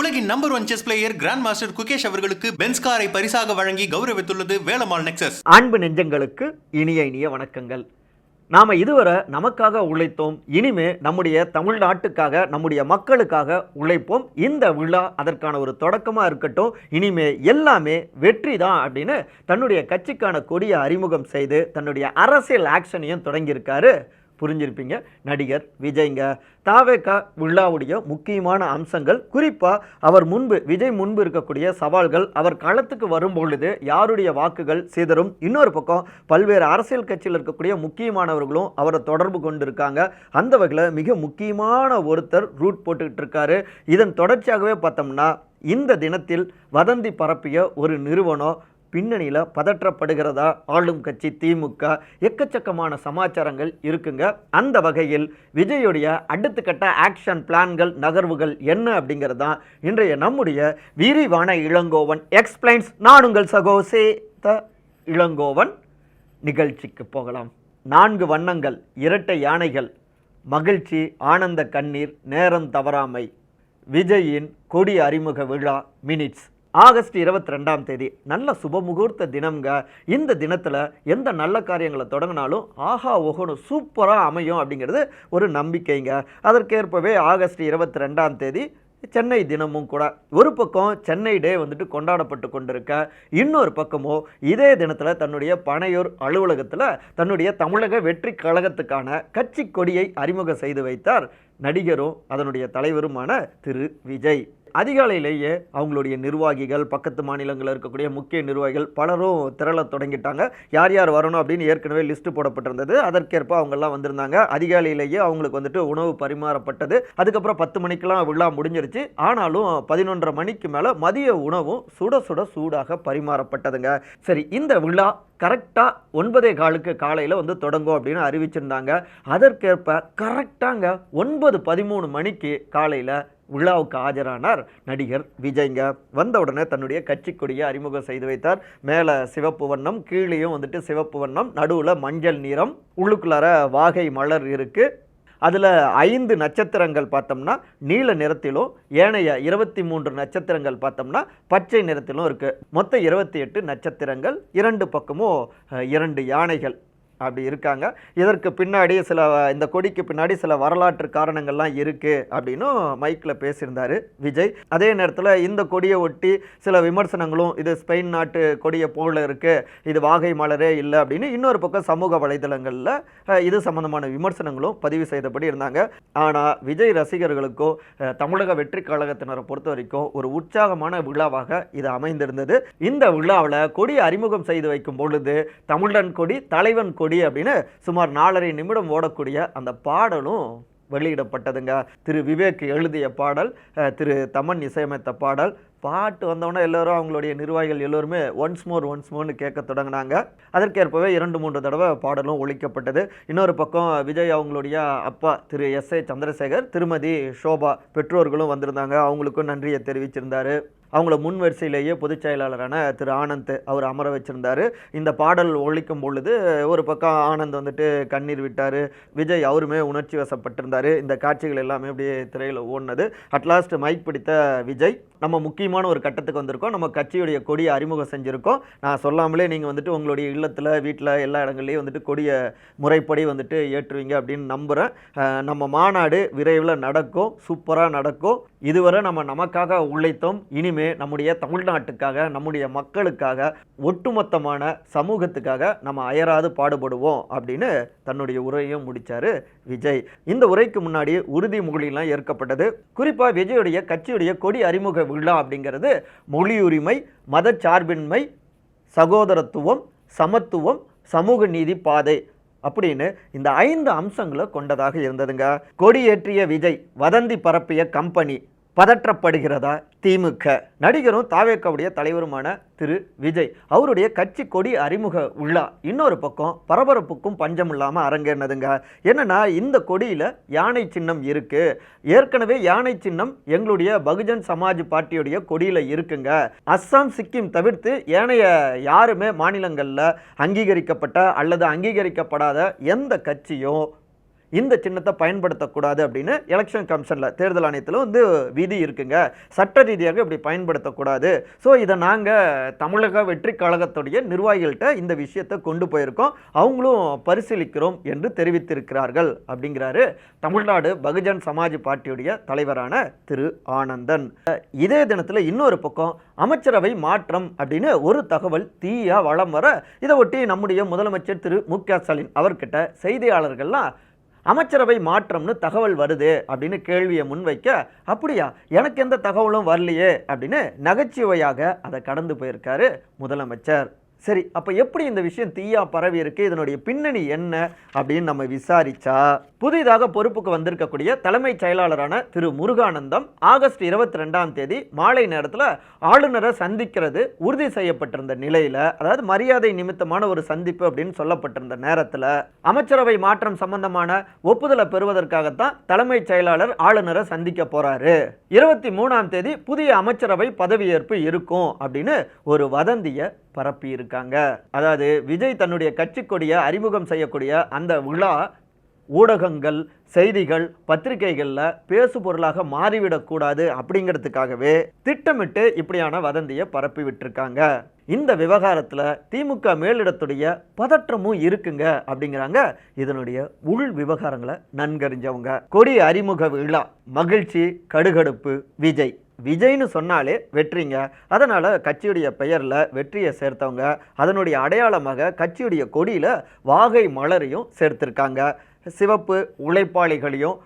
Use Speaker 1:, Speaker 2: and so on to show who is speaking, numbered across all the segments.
Speaker 1: உலகின் number one chess player grand master Gukesh அவர்களுக்கு Benz காரை பரிசாக வழங்கி கௌரவித்துள்ளது வேலமால் நெக்சஸ்
Speaker 2: அன்பு நெஞ்சங்களுக்கு இனிய இனிய வணக்கங்கள். நாம் இதுவரை நமக்காக உழைத்தோம் இனிமே நம்முடைய தமிழ்நாட்டுக்காக நம்முடைய மக்களுக்காக உழைப்போம். இந்த விழா அதற்கான ஒரு தொடக்கமாக இருக்கட்டும் இனிமே எல்லாமே வெற்றி தான் அப்படின்னு தன்னுடைய கட்சிக்கான கொடியை அறிமுகம் செய்து தன்னுடைய அரசியல் ஆக்ஷனையும் தொடங்கியிருக்காரு புரிஞ்சிருப்பீங்க. நடிகர் விஜய்ங்க. தாவேக்கா விழாவுடைய முக்கியமான அம்சங்கள் குறிப்பாக அவர் முன்பு விஜய் முன்பு இருக்கக்கூடிய சவால்கள் அவர் களத்துக்கு வரும் பொழுது யாருடைய வாக்குகள் சிதறும் இன்னொரு பக்கம் பல்வேறு அரசியல் கட்சியில் இருக்கக்கூடிய முக்கியமானவர்களும் அவரை தொடர்பு கொண்டிருக்காங்க. அந்த வகையில் மிக முக்கியமான ஒருத்தர் ரூட் போட்டுக்கிட்டு இருக்காரு. இதன் தொடர்ச்சியாகவே பார்த்தோம்னா இந்த தினத்தில் வதந்தி பரப்பிய ஒரு நிறுவனம் பின்னணியில் பதற்றப்படுகிறதா ஆளும் கட்சி திமுக? எக்கச்சக்கமான சமாச்சாரங்கள் இருக்குங்க. அந்த வகையில் விஜயுடைய அடுத்த கட்ட ஆக்ஷன் பிளான்கள் நகர்வுகள் என்ன அப்படிங்கிறது தான் இன்றைய நம்முடைய விரிவான இளங்கோவன் எக்ஸ்பிளைன்ஸ் நான் உங்கள் இளங்கோவன். நிகழ்ச்சிக்கு போகலாம். நான்கு வண்ணங்கள் இரட்டை யானைகள் மகிழ்ச்சி ஆனந்த கண்ணீர் நேரம் தவறாமை விஜயின் கொடி அறிமுக விழா மினிட்ஸ் ஆகஸ்ட் இருபத்தி ரெண்டாம் தேதி. நல்ல சுபமுகூர்த்த தினம்ங்க. இந்த தினத்தில் எந்த நல்ல காரியங்களை தொடங்கினாலும் ஆஹா ஓஹோன்னு சூப்பராக அமையும் அப்படிங்கிறது ஒரு நம்பிக்கைங்க. அதற்கேற்பவே ஆகஸ்ட் இருபத்தி ரெண்டாம் தேதி சென்னை தினமும் கூட. ஒரு பக்கம் சென்னை டே வந்துட்டு கொண்டாடப்பட்டு கொண்டிருக்க. இன்னொரு பக்கமோ இதே தினத்தில் தன்னுடைய பனையூர் அலுவலகத்தில் தன்னுடைய தமிழக வெற்றி கழகத்துக்கான கட்சி கொடியை அறிமுகம் செய்து வைத்தார் நடிகரும் அதனுடைய தலைவருமான திரு விஜய். அதிகாலையிலேயே அவங்களுடைய நிர்வாகிகள் பக்கத்து மாநிலங்களில் இருக்கக்கூடிய முக்கிய நிர்வாகிகள் பலரும் திரள தொடங்கிட்டாங்க. யார் யார் வரணும் அப்படின்னு ஏற்கனவே லிஸ்ட்டு போடப்பட்டிருந்தது. அதற்கேற்ப அவங்கெல்லாம் வந்திருந்தாங்க. அதிகாலையிலேயே அவங்களுக்கு வந்துட்டு உணவு பரிமாறப்பட்டது. அதுக்கப்புறம் பத்து மணிக்கெல்லாம் விழா முடிஞ்சிருச்சு. ஆனாலும் பதினொன்றரை மணிக்கு மேலே மதிய உணவும் சுட சுட சூடாக பரிமாறப்பட்டதுங்க. சரி இந்த விழா கரெக்டாக ஒன்பதே காலுக்கு காலையில் வந்து தொடங்கும் அப்படின்னு அறிவிச்சிருந்தாங்க. அதற்கேற்ப கரெக்டாங்க ஒன்பது பதிமூணு மணிக்கு காலையில் விழாவுக்கு ஆஜரானார் நடிகர் விஜய்ங்க. வந்த உடனே தன்னுடைய கட்சி கொடியை அறிமுகம் செய்து வைத்தார். மேலே சிவப்பு வண்ணம் கீழேயும் வந்துட்டு சிவப்பு வண்ணம் நடுவில் மஞ்சள் நிறம் உள்ளுக்குள்ளார வாகை மலர் இருக்குது அதில் ஐந்து நட்சத்திரங்கள் பார்த்தோம்னா நீல நிறத்திலும் ஏனைய இருபத்தி மூன்று நட்சத்திரங்கள் பார்த்தோம்னா பச்சை நிறத்திலும் இருக்குது மொத்தம் இருபத்தி எட்டு நட்சத்திரங்கள் இரண்டு பக்கமும் இரண்டு யானைகள். அப்படி இருக்காங்க. இதற்கு பின்னாடி சில இந்த கொடிக்கு பின்னாடி சில வரலாற்று காரணங்கள்லாம் இருக்குது அப்படின்னும் மைக்கில் பேசியிருந்தார் விஜய். அதே நேரத்தில் இந்த கொடியை ஒட்டி சில விமர்சனங்களும் இது ஸ்பெயின் நாட்டு கொடியை போல இருக்குது இது வாகை மலரே இல்லை அப்படின்னு இன்னொரு பக்கம் சமூக வலைதளங்களில் இது சம்பந்தமான விமர்சனங்களும் பதிவு செய்தபடி இருந்தாங்க. ஆனால் விஜய் ரசிகர்களுக்கோ தமிழக வெற்றி கழகத்தினரை பொறுத்த வரைக்கும் ஒரு உற்சாகமான விழாவாக இது அமைந்திருந்தது. இந்த விழாவில் கொடி அறிமுகம் செய்து வைக்கும் பொழுது தமிழன் கொடி தலைவன் கொடி அப்படின்னு சுமார் நாலரை நிமிடம் ஓடக்கூடிய அந்த பாடலும் வெளியிடப்பட்டதுங்க. திரு விவேக் எழுதிய பாடல் திரு தமன் இசையமைத்த பாடல் பாட்டு வந்தவொடனே எல்லோரும் அவங்களுடைய நிர்வாகிகள் எல்லோருமே ஒன்ஸ் மோர் ஒன்ஸ் மோர்னு கேட்க தொடங்கினாங்க. அதற்கேற்பவே இரண்டு மூன்று தடவை பாடலும் ஒழிக்கப்பட்டது. இன்னொரு பக்கம் விஜய் அவங்களுடைய அப்பா திரு எஸ் ஏ சந்திரசேகர் திருமதி ஷோபா பெற்றோர்களும் வந்திருந்தாங்க. அவங்களுக்கும் நன்றியை தெரிவிச்சிருந்தார். அவங்கள முன் வரிசையிலேயே பொதுச் செயலாளரான திரு ஆனந்த் அவர் அமர வச்சிருந்தாரு. இந்த பாடல் ஒழிக்கும் பொழுது ஒரு பக்கம் ஆனந்த் வந்துட்டு கண்ணீர் விட்டார் விஜய் அவருமே உணர்ச்சி வசப்பட்டிருந்தார். இந்த காட்சிகள் எல்லாமே அப்படியே திரையில் ஓடினது. அட்லாஸ்ட் மைக் பிடித்த விஜய் நம்ம முக்கியமான ஒரு கட்டத்துக்கு வந்திருக்கோம். நம்ம கட்சியுடைய கொடியை அறிமுகம் செஞ்சுருக்கோம். நான் சொல்லாமலே நீங்கள் வந்துட்டு உங்களுடைய இல்லத்தில் வீட்டில் எல்லா இடங்கள்லையும் வந்துட்டு கொடியை முறைப்படி வந்துட்டு ஏற்றுவீங்க அப்படின்னு நம்புகிறேன் நம்ம மாநாடு விரைவில் நடக்கும் சூப்பராக நடக்கும். இதுவரை நம்ம நமக்காக உழைத்தோம் இனிமே நம்முடைய தமிழ்நாட்டுக்காக நம்முடைய மக்களுக்காக ஒட்டுமொத்தமான சமூகத்துக்காக நம்ம அயராது பாடுபடுவோம் அப்படின்னு தன்னுடைய உரையும் முடித்தார் விஜய். இந்த உரைக்கு முன்னாடி உறுதிமொழியெல்லாம் ஏற்கப்பட்டது. குறிப்பாக விஜயுடைய கட்சியுடைய கொடி அறிமுக விழா அப்படிங்கிறது மொழி உரிமை மதச்சார்பின்மை சகோதரத்துவம் சமத்துவம் சமூக நீதி பாதை அப்படின்னு இந்த ஐந்து அம்சங்களை கொண்டதாக இருந்ததுங்க. கொடியேற்றிய விஜய் வதந்தி பரப்பிய கம்பெனி பதற்றப்படுகிறதா? திமுக. நடிகரும் தாவேக்காவுடைய தலைவருமான திரு. விஜய். அவருடைய கட்சி கொடி அறிமுக உள்ளா இன்னொரு பக்கம் பரபரப்புக்கும் பஞ்சம் இல்லாமல் அரங்கேறினதுங்க. என்னென்னா இந்த கொடியில் யானை சின்னம் இருக்குது ஏற்கனவே யானை சின்னம் எங்களுடைய பகுஜன் சமாஜ் பார்ட்டியுடைய கொடியில் இருக்குங்க. அஸ்ஸாம் சிக்கிம் தவிர்த்து ஏனைய யாருமே மாநிலங்களில் அங்கீகரிக்கப்பட்ட அல்லது அங்கீகரிக்கப்படாத எந்த கட்சியும் இந்த சின்னத்தை பயன்படுத்தக்கூடாது அப்படின்னு எலெக்ஷன் கமிஷனில் தேர்தல் ஆணையத்தில் வந்து விதி இருக்குங்க. சட்ட ரீதியாக இப்படி பயன்படுத்தக்கூடாது. ஸோ இதை நாங்கள் தமிழக வெற்றி கழகத்துடைய நிர்வாகிகள்கிட்ட இந்த விஷயத்தை கொண்டு போயிருக்கோம். அவங்களும் பரிசீலிக்கிறோம் என்று தெரிவித்திருக்கிறார்கள் அப்படிங்கிறாரு தமிழ்நாடு பகுஜன் சமாஜ் பார்ட்டியுடைய தலைவரான திரு ஆனந்தன். இதே தினத்தில் இன்னொரு பக்கம் அமைச்சரவை மாற்றம் அப்படின்னு ஒரு தகவல் தீயா வளம் வர இதை ஒட்டி நம்முடைய முதலமைச்சர் திரு மு க ஸ்டாலின் அவர்கிட்ட செய்தியாளர்கள்லாம் அமைச்சரவை மாற்றம்னு தகவல் வருது அப்படின்னு கேள்வியை முன்வைக்க அப்படியா? எனக்கு எந்த தகவலும் வரலையே அப்படின்னு நகைச்சுவையாக அதை கடந்து போயிருக்காரு முதலமைச்சர். சரி அப்போ எப்படி இந்த விஷயம் தீயா பரவி இருக்கு? இதனுடைய பின்னணி என்ன? அப்படின்னு நம்ம விசாரிச்சா புதிதாக பொறுப்புக்கு வந்திருக்கக்கூடிய தலைமைச் செயலாளரான திரு முருகானந்தம் ஆகஸ்ட் இருபத்தி ரெண்டாம் தேதி மாலை நேரத்தில் ஆளுநரை சந்திக்கிறது உறுதி செய்யப்பட்டிருந்த நிலையில் அதாவது மரியாதை நிமித்தமான ஒரு சந்திப்பு அப்படின்னு சொல்லப்பட்டிருந்த நேரத்தில் அமைச்சரவை மாற்றம் சம்பந்தமான ஒப்புதலை பெறுவதற்காகத்தான் தலைமைச் செயலாளர் ஆளுநரை சந்திக்க போறாரு. இருபத்தி மூணாம் தேதி புதிய அமைச்சரவை பதவியேற்பு இருக்கும் அப்படின்னு ஒரு வதந்தியை பரப்பி இருக்காங்க அதாவது விஜய் தன்னுடைய கட்சி கொடியை அறிமுகம் செய்யக்கூடிய அந்த விழா ஊடகங்கள் செய்திகள் பத்திரிகைகளில் பேசு பொருளாக மாறிவிடக்கூடாது அப்படிங்கிறதுக்காகவே திட்டமிட்டு இப்படியான வதந்தியை பரப்பி விட்டுருக்காங்க. இந்த விவகாரத்தில் திமுக மேலிடத்துடைய பதற்றமும் இருக்குங்க அப்படிங்கிறாங்க இதனுடைய உள் விவகாரங்களை நன்கறிஞ்சவங்க. கொடி அறிமுக விழா மகிழ்ச்சி கடுகடுப்பு விஜய். விஜய்னு சொன்னாலே வெற்றிங்க. அதனால் கட்சியுடைய பெயரில் வெற்றியை சேர்த்தவங்க. அதனுடைய அடையாளமாக கட்சியுடைய கொடியில் வாகை மலரையும் சேர்த்திருக்காங்க. சிவப்பு உழைப்பாளிகளையும்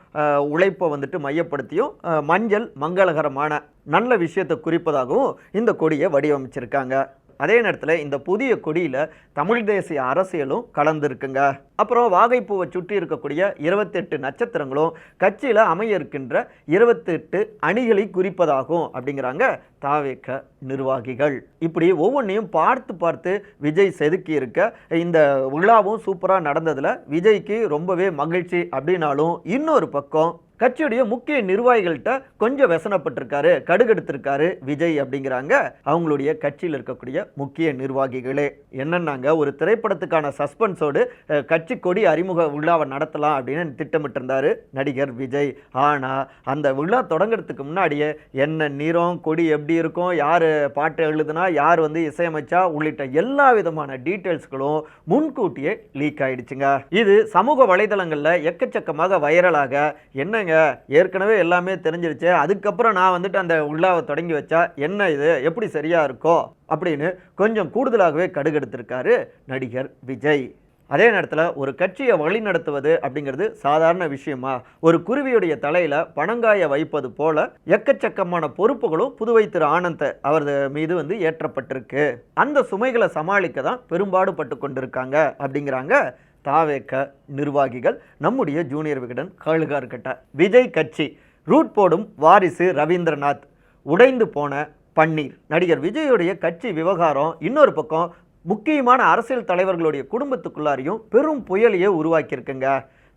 Speaker 2: உழைப்பை வந்துட்டு மையப்படுத்தியும் மஞ்சள் மங்களகரமான நல்ல விஷயத்தை குறிப்பதாகவும் இந்த கொடியை வடிவமைச்சிருக்காங்க. அதே நேரத்தில் இந்த புதிய கொடியில் தமிழ் தேசிய அரசியலும் கலந்துருக்குங்க. அப்புறம் வாகைப்பூவை சுற்றி இருக்கக்கூடிய இருபத்தெட்டு நட்சத்திரங்களும் கட்சியில் அமைய இருக்கின்ற இருபத்தெட்டு அணிகளை குறிப்பதாகும் அப்படிங்கிறாங்க தாவேக்க நிர்வாகிகள். இப்படி ஒவ்வொன்றையும் பார்த்து பார்த்து விஜய் செதுக்கி இருக்க இந்த விழாவும் சூப்பராக நடந்ததில் விஜய்க்கு ரொம்பவே மகிழ்ச்சி அப்படின்னாலும் இன்னொரு பக்கம் கட்சியுடைய முக்கிய நிர்வாகிகள்கிட்ட கொஞ்சம் வெசனப்பட்டிருக்காரு கடுகெடுத்திருக்காரு விஜய் அப்படிங்கிறாங்க. அவங்களுடைய கட்சியில் இருக்கக்கூடிய முக்கிய நிர்வாகிகளே. என்னன்னாங்க ஒரு திரைப்படத்துக்கான சஸ்பென்ஸோடு கட்சி கொடி அறிமுக விழாவை நடத்தலாம் அப்படின்னு திட்டமிட்டிருந்தாரு நடிகர் விஜய். ஆனால் அந்த விழா தொடங்குறதுக்கு முன்னாடியே என்ன நிறம் கொடி எப்படி இருக்கும் யார் பாட்டு எழுதுனா யார் வந்து இசையமைச்சா உள்ளிட்ட எல்லா விதமான டீட்டெயில்ஸ்களும் முன்கூட்டியே லீக் ஆயிடுச்சுங்க. இது சமூக வலைதளங்களில் எக்கச்சக்கமாக வைரலாக. என்ன இல்லைங்க. ஏற்கனவே எல்லாமே தெரிஞ்சிருச்சு. அதுக்கப்புறம் நான் வந்துட்டு அந்த உள்ளாவை தொடங்கி வச்சா என்ன இது? எப்படி சரியாக இருக்கோ? அப்படின்னு கொஞ்சம் கூடுதலாகவே கடுகெடுத்திருக்காரு நடிகர் விஜய். அதே நேரத்தில் ஒரு கட்சியை வழி நடத்துவது அப்படிங்கிறது சாதாரண விஷயமா? ஒரு குருவியுடைய தலையில் பணங்காய வைப்பது போல எக்கச்சக்கமான பொறுப்புகளும் புதுவை திரு ஆனந்த் அவரது மீது வந்து ஏற்றப்பட்டிருக்கு. அந்த சுமைகளை சமாளிக்க தான் பெரும்பாடுபட்டு கொண்டிருக்காங்க அப்படிங்கிறாங்க தாவேக்க நிர்வாகிகள் நம்முடைய ஜூனியர் விகடன் கழுகார்கிட்ட விஜய் கட்சி ரூட் போடும் வாரிசு ரவீந்திரநாத் உடைந்து போன பன்னீர். நடிகர் விஜயுடைய கட்சி விவகாரம் இன்னொரு பக்கம் முக்கியமான அரசியல் தலைவர்களுடைய குடும்பத்துக்குள்ளாரையும் பெரும் புயலையே உருவாக்கியிருக்குங்க.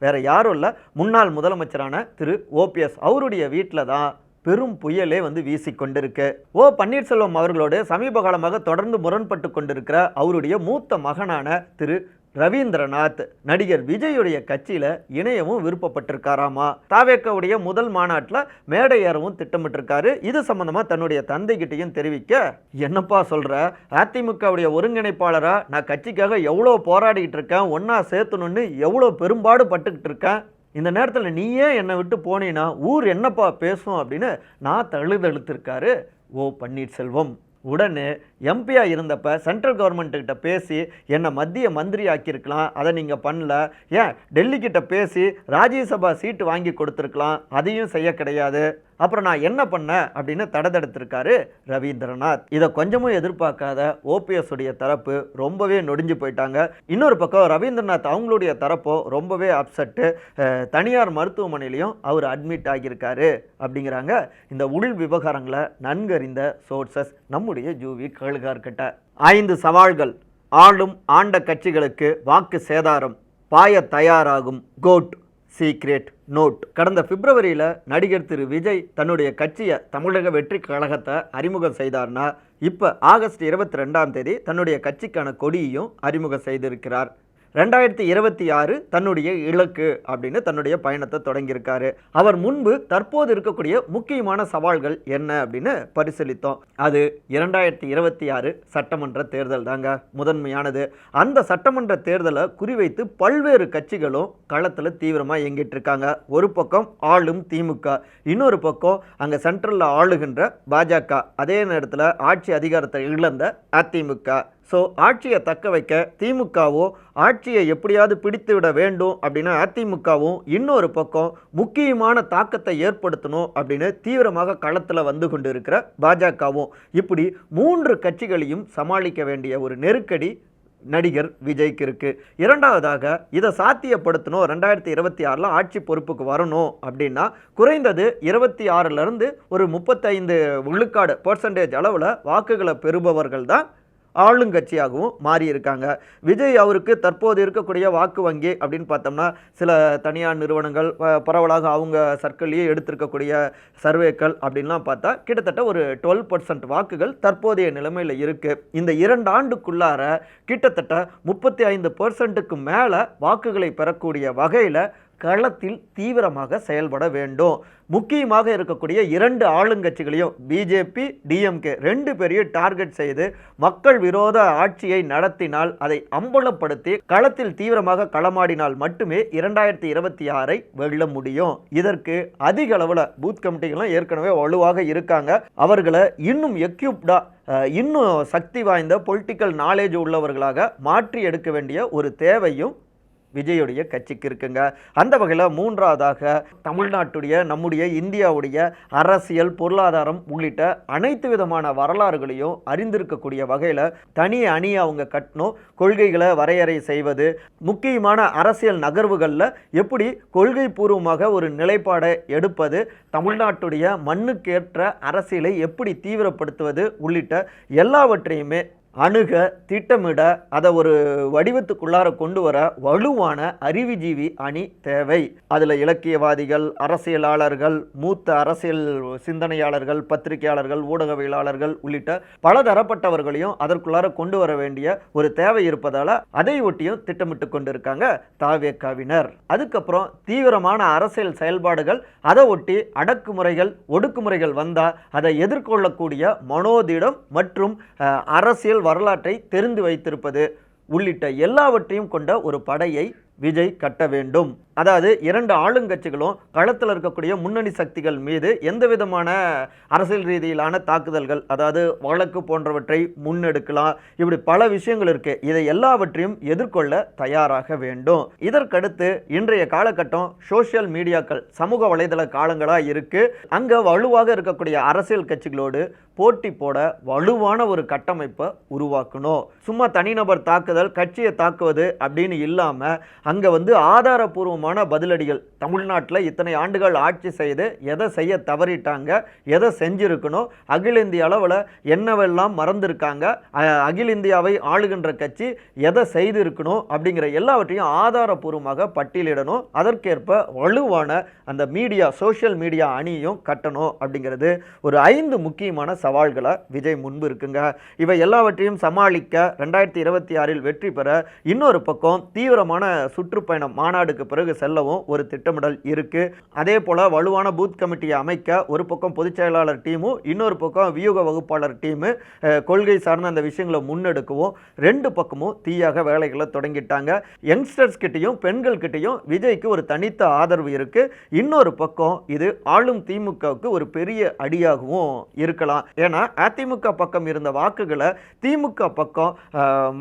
Speaker 2: வேற யாரும் இல்லை முன்னாள் முதலமைச்சரான திரு. ஓபிஎஸ் அவருடைய வீட்டில் தான் பெரும் புயலே வந்து வீசிக்கொண்டிருக்கு ஓ. பன்னீர்செல்வம் அவர்களோடு சமீப காலமாக தொடர்ந்து முரண்பட்டு கொண்டிருக்கிற அவருடைய மூத்த மகனான திரு. ரவீந்திரநாத் நடிகர் விஜயுடைய கட்சியில் இணையவும் விருப்பப்பட்டிருக்காராமா? தாவேக்காவுடைய முதல் மாநாட்டில் மேடை ஏறவும் திட்டமிட்டிருக்காரு. இது சம்பந்தமாக தன்னுடைய தந்தைகிட்டையும் தெரிவிக்க என்னப்பா சொல்கிற அதிமுகவுடைய ஒருங்கிணைப்பாளராக நான் கட்சிக்காக எவ்வளோ போராடிக்கிட்டு இருக்கேன்? ஒன்றா சேர்த்தணும்னு எவ்வளோ பெரும்பாடு பட்டுக்கிட்டு இருக்கேன்? இந்த நேரத்தில் நீயே என்னை விட்டு போனீன்னா ஊர் என்னப்பா பேசும்? அப்படின்னு நான் தழுதழுத்திருக்காரு. ஓ பன்னீர்செல்வம். உடனே எம்பியாக இருந்தப்ப சென்ட்ரல் கவர்மெண்ட்டுக்கிட்ட பேசி என்னை மத்திய மந்திரி ஆக்கியிருக்கலாம் அதை நீங்கள் பண்ணல. ஏன்? டெல்லிக்கிட்ட பேசி ராஜ்யசபா சீட்டு வாங்கி கொடுத்துருக்கலாம். அதையும் செய்ய கிடையாது. அப்புறம் நான் என்ன பண்ணேன் அப்படின்னு தடதடுத்திருக்காரு ரவீந்திரநாத். இதை கொஞ்சமும் எதிர்பார்க்காத ஓபிஎஸ் உடைய தரப்பு ரொம்பவே நொடிஞ்சு போயிட்டாங்க. இன்னொரு பக்கம் ரவீந்திரநாத் அவங்களுடைய தரப்போ ரொம்பவே அப்செட்டு தனியார் மருத்துவமனையிலையும் அவர் அட்மிட் ஆகியிருக்காரு அப்படிங்கிறாங்க. இந்த உள் விவகாரங்களை நன்கறிந்த சோர்சஸ் நம்முடைய ஜூவி கழுகார்கிட்ட ஐந்து சவால்கள். ஆளும் ஆண்ட கட்சிகளுக்கு வாக்கு சேதாரம். பாய தயாராகும். கோட். சீக்ரெட் நோட் கடந்த பிப்ரவரியில் நடிகர் திரு விஜய் தன்னுடைய கட்சியை தமிழக வெற்றி கழகத்தை அறிமுகம் செய்தார்னா இப்போ ஆகஸ்ட் இருபத்தி ரெண்டாம் தேதி தன்னுடைய கட்சிக்கான கொடியையும் அறிமுகம் செய்திருக்கிறார். ரெண்டாயிரத்தி இருபத்தி ஆறு தன்னுடைய இலக்கு அப்படின்னு தன்னுடைய பயணத்தை தொடங்கியிருக்காரு. அவர் முன்பு தற்போது இருக்கக்கூடிய முக்கியமான சவால்கள் என்ன அப்படின்னு பரிசீலித்தோம். அது இரண்டாயிரத்தி இருபத்தி ஆறு சட்டமன்ற தேர்தல் தாங்க முதன்மையானது. அந்த சட்டமன்ற தேர்தலை குறிவைத்து பல்வேறு கட்சிகளும் களத்தில் தீவிரமாக இயங்கிட்டு இருக்காங்க ஒரு பக்கம் ஆளும் திமுக இன்னொரு பக்கம் அங்கே சென்ட்ரலில் ஆளுகின்ற பாஜக. அதே நேரத்தில் ஆட்சி அதிகாரத்தை இழந்த அதிமுக. ஸோ ஆட்சியை தக்க வைக்க திமுகவோ ஆட்சியை எப்படியாவது பிடித்து விட வேண்டும் அப்படின்னு அதிமுகவும் இன்னொரு பக்கம் முக்கியமான தாக்கத்தை ஏற்படுத்தணும் அப்படின்னு தீவிரமாக களத்தில் வந்து கொண்டு இருக்கிற பாஜகவும். இப்படி மூன்று கட்சிகளையும் சமாளிக்க வேண்டிய ஒரு நெருக்கடி நடிகர் விஜய்க்கு இருக்குது இரண்டாவதாக இதை சாத்தியப்படுத்தணும் ரெண்டாயிரத்தி இருபத்தி ஆறில் ஆட்சி பொறுப்புக்கு வரணும் அப்படின்னா குறைந்தது இருபத்தி ஆறுலேருந்து ஒரு முப்பத்தைந்து விழுக்காடு பர்சன்டேஜ் அளவில் வாக்குகளை பெறுபவர்கள் தான் ஆளுங்கட்சியாகவும் மாறியிருக்காங்க. விஜய் அவருக்கு தற்போது இருக்கக்கூடிய வாக்கு வங்கி அப்படின்னு பார்த்தோம்னா சில தனியார் நிறுவனங்கள் பரவலாக அவங்க சர்க்கிள்லேயே எடுத்திருக்கக்கூடிய சர்வேக்கள் அப்படின்லாம் பார்த்தா கிட்டத்தட்ட ஒரு டுவெல் பர்சன்ட் வாக்குகள் தற்போதைய நிலைமையில் இருக்குது இந்த இரண்டு ஆண்டுக்குள்ளார கிட்டத்தட்ட முப்பத்தி ஐந்து பர்சன்ட்டுக்கு மேலே வாக்குகளை பெறக்கூடிய வகையில் களத்தில் தீவிரமாக செயல்பட வேண்டும். முக்கியமாக இருக்கக்கூடிய இரண்டு ஆளுங்கட்சிகளையும் பிஜேபி டிஎம்கே ரெண்டு பேரையும் டார்கெட் செய்து மக்கள் விரோத ஆட்சியை நடத்தினால் அதை அம்பலப்படுத்தி களத்தில் தீவிரமாக களமாடினால் மட்டுமே இரண்டாயிரத்தி இருபத்தி ஆறை வெல்ல முடியும். இதற்கு அதிக அளவில் பூத் கமிட்டிகளும் ஏற்கனவே வலுவாக இருக்காங்க. அவர்களை இன்னும் எக்யூப்டா இன்னும் சக்தி வாய்ந்த பொலிட்டிக்கல் நாலேஜ் உள்ளவர்களாக மாற்றி எடுக்க வேண்டிய ஒரு தேவையும் விஜயுடைய கட்சிக்கு இருக்குங்க. அந்த வகையில் மூன்றாவதாக தமிழ்நாட்டுடைய நம்முடைய இந்தியாவுடைய அரசியல் பொருளாதாரம் உள்ளிட்ட அனைத்து விதமான வரலாறுகளையும் அறிந்திருக்கக்கூடிய வகையில் தனி அணி அவங்க கட்டணும். கொள்கைகளை வரையறை செய்வது முக்கியமான அரசியல் நகர்வுகளில் எப்படி கொள்கை பூர்வமாக ஒரு நிலைப்பாடை எடுப்பது தமிழ்நாட்டுடைய மண்ணுக்கேற்ற அரசியலை எப்படி தீவிரப்படுத்துவது உள்ளிட்ட எல்லாவற்றையுமே அணுக திட்டமிட அதை ஒரு வடிவத்துக்குள்ளார கொண்டு வர வலுவான அறிவுஜீவி அணி தேவை. அதில் இலக்கியவாதிகள் அரசியலாளர்கள் மூத்த அரசியல் சிந்தனையாளர்கள் பத்திரிகையாளர்கள் ஊடகவியலாளர்கள் உள்ளிட்ட பல தரப்பட்டவர்களையும் அதற்குள்ளார கொண்டு வர வேண்டிய ஒரு தேவை இருப்பதால் அதை ஒட்டியும் திட்டமிட்டு கொண்டிருக்காங்க தாவேக்காவினர். அதுக்கப்புறம் தீவிரமான அரசியல் செயல்பாடுகள் அதை ஒட்டி அடக்குமுறைகள் ஒடுக்குமுறைகள் வந்தால் அதை எதிர்கொள்ளக்கூடிய மனோதிடம் மற்றும் அரசியல் வரலாற்றை தெரிந்து வைத்திருப்பது உள்ளிட்ட எல்லாவற்றையும் கொண்ட ஒரு படையை விஜய் கட்ட வேண்டும். அதாவது இரண்டு ஆளுங்கட்சிகளும் களத்தில் இருக்கக்கூடிய முன்னணி சக்திகள் மீது எந்த விதமான அரசியல் ரீதியிலான தாக்குதல்கள் அதாவது வழக்கு போன்றவற்றை முன்னெடுக்கலாம் இப்படி பல விஷயங்கள் இருக்கு. இதை எல்லாவற்றையும் எதிர்கொள்ள தயாராக வேண்டும். இதற்கடுத்து இன்றைய காலகட்டம் சோஷியல் மீடியாக்கள் சமூக வலைதள காலங்களாக இருக்கு. அங்க வலுவாக இருக்கக்கூடிய அரசியல் கட்சிகளோடு போட்டி போட வலுவான ஒரு கட்டமைப்பை உருவாக்கணும். சும்மா தனிநபர் தாக்குதல் கட்சியை தாக்குவது அப்படின்னு இல்லாம அங்க வந்து ஆதாரபூர்வமான பதிலடிகள். தமிழ்நாட்டில் இத்தனை ஆண்டுகள் ஆட்சி செய்து எதை செய்ய தவறிட்டாங்க எதை செஞ்சுருக்கணும் அகில இந்திய அளவில் என்னவெல்லாம் மறந்துருக்காங்க அகில இந்தியாவை ஆளுகின்ற கட்சி எதை செய்திருக்கணும் அப்படிங்கிற எல்லாவற்றையும் ஆதாரபூர்வமாக பட்டியலிடணும். அதற்கேற்ப வலுவான அந்த மீடியா சோஷியல் மீடியா அணியும் கட்டணும் அப்படிங்கிறது ஒரு ஐந்து முக்கியமான சவால்களை விஜய் முன்பு இருக்குங்க. இவை எல்லாவற்றையும் சமாளிக்க ரெண்டாயிரத்தி இருபத்தி ஆறில் வெற்றி பெற இன்னொரு பக்கம் தீவிரமான சுற்றுப்பயணம் மாநாடுக்கு பிறகு செல்லவும் ஒரு திட்டமிடல் இருக்கு. அதே போல வலுவான பூத் கமிட்டியை அமைக்க ஒரு பக்கம் பொதுச் செயலாளர் டீமும் இன்னொரு பக்கம் வியூக வகுப்பாளர் டீமு கொள்கை சார்ந்த அந்த விஷயங்களை முன்னெடுக்கவும் ரெண்டு பக்கமும் தீயாக வேலைகளை தொடங்கிட்டாங்க. யங்ஸ்டர்ஸ் கிட்டேயும் பெண்கள் கிட்டையும் விஜய்க்கு ஒரு தனித்த ஆதரவு இருக்கு. இன்னொரு பக்கம் இது ஆளும் திமுகவுக்கு ஒரு பெரிய அடியாகவும் இருக்கலாம். ஏன்னா அதிமுக பக்கம் இருந்த வாக்குகளை திமுக பக்கம்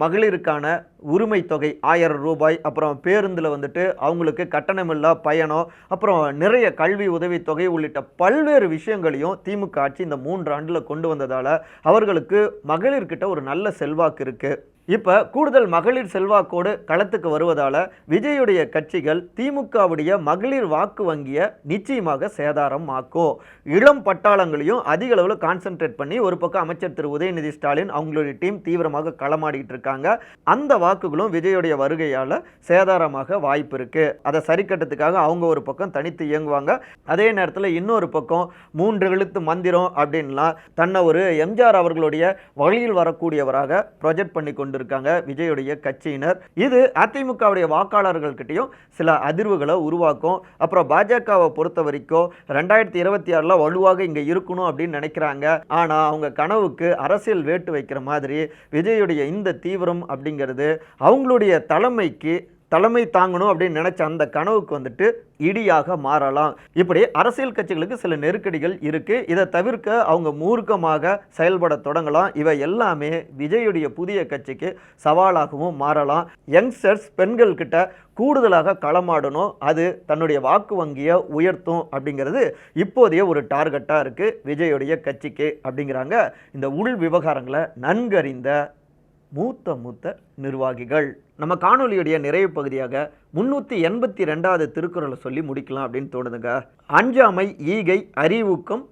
Speaker 2: மகளிருக்கான உரிமை தொகை ஆயிரம் ரூபாய் அப்புறம் பேருந்தில் வந்துட்டு அவங்களுக்கு கட்டணமில்லா பயணம் அப்புறம் நிறைய கல்வி உதவித்தொகை உள்ளிட்ட பல்வேறு விஷயங்களையும் திமுக ஆட்சி இந்த மூன்று ஆண்டில் கொண்டு வந்ததால் அவர்களுக்கு மகளிர்கிட்ட ஒரு நல்ல செல்வாக்கு இருக்குது இப்போ கூடுதல் மகளிர் செல்வாக்கோடு களத்துக்கு வருவதால் விஜயுடைய கட்சிகள் திமுகவுடைய மகளிர் வாக்கு வங்கியை நிச்சயமாக சேதாரம் ஆக்கும் இளம் பட்டாளங்களையும் அதிக அளவில் கான்சென்ட்ரேட் பண்ணி ஒரு பக்கம் அமைச்சர் திரு. உதயநிதி ஸ்டாலின் அவங்களுடைய டீம் தீவிரமாக களமாடிட்டு இருக்காங்க. அந்த வாக்குகளும் விஜயுடைய வருகையால் சேதாரமாக வாய்ப்பு இருக்குது அதை சரி கட்டத்துக்காக அவங்க ஒரு பக்கம் தனித்து இயங்குவாங்க. அதே நேரத்தில் இன்னொரு பக்கம் மூன்று எழுத்து மந்திரம் அப்படின்லாம் தன்னை ஒரு எம்ஜிஆர் அவர்களுடைய வழியில் வரக்கூடியவராக ப்ரொஜெக்ட் பண்ணி கொண்டு வந்திருக்காங்க விஜயுடைய கட்சியினர். இது அதிமுகவுடைய வாக்காளர்கள்கிட்டயும் சில அதிர்வுகளை உருவாக்கும். அப்புறம் பாஜகவை பொறுத்த வரைக்கும் ரெண்டாயிரத்தி இருபத்தி ஆறில் வலுவாக இங்கே இருக்கணும் அப்படின்னு நினைக்கிறாங்க. ஆனால் அவங்க கனவுக்கு அரசியல் வேட்டு வைக்கிற மாதிரி விஜயுடைய இந்த தீவிரம் அப்படிங்கிறது அவங்களுடைய தலைமைக்கு தலைமை தாங்கணும் அப்படின்னு நினச்ச அந்த கனவுக்கு வந்துட்டு இடியாக மாறலாம். இப்படி அரசியல் கட்சிகளுக்கு சில நெருக்கடிகள் இருக்குது இதை தவிர்க்க அவங்க மூர்க்கமாக செயல்பட தொடங்கலாம். இவை எல்லாமே விஜயுடைய புதிய கட்சிக்கு சவாலாகவும் மாறலாம். யங்ஸ்டர்ஸ் பெண்கள்கிட்ட கூடுதலாக களமாடணும். அது தன்னுடைய வாக்கு வங்கியை உயர்த்தும் அப்படிங்கிறது இப்போதைய ஒரு டார்கெட்டாக இருக்குது விஜயுடைய கட்சிக்கு அப்படிங்கிறாங்க இந்த உள் விவகாரங்களை நன்கறிந்த மூத்த மூத்த நிர்வாகிகள். நம்ம காணொலியுடைய நிறைவு பகுதியாக முன்னூற்றி எண்பத்தி ரெண்டாவது திருக்குறளை சொல்லி முடிக்கலாம் அப்படின்னு தோணுதுங்க. அஞ்சாமை ஈகை அறிவுக்கும்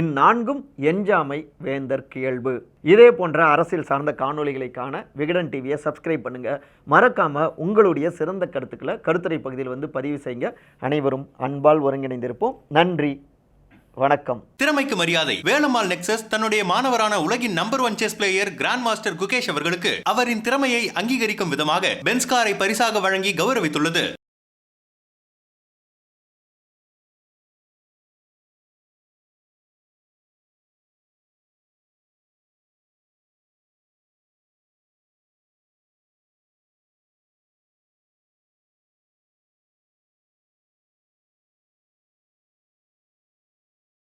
Speaker 2: இந்நான்கும் எஞ்சாமை வேந்தர் கேள்வு. இதே போன்ற அரசியல் சார்ந்த காணொலிகளை காண விகடன் டிவியை சப்ஸ்கிரைப் பண்ணுங்க. மறக்காம உங்களுடைய சிறந்த கருத்துக்களை கருத்துரை பகுதியில் வந்து பதிவு செய்யுங்க. அனைவரும் அன்பால் ஒருங்கிணைந்திருப்போம். நன்றி. வணக்கம்.
Speaker 1: திறமைக்கு மரியாதை. வேலம்மாள் நெக்சஸ் தன்னுடைய மாணவரான உலகின் number one chess player grand master Gukesh அவர்களுக்கு அவரின் திறமையை அங்கீகரிக்கும் விதமாக பென்ஸ்காரை பரிசாக வழங்கி கௌரவித்துள்ளது.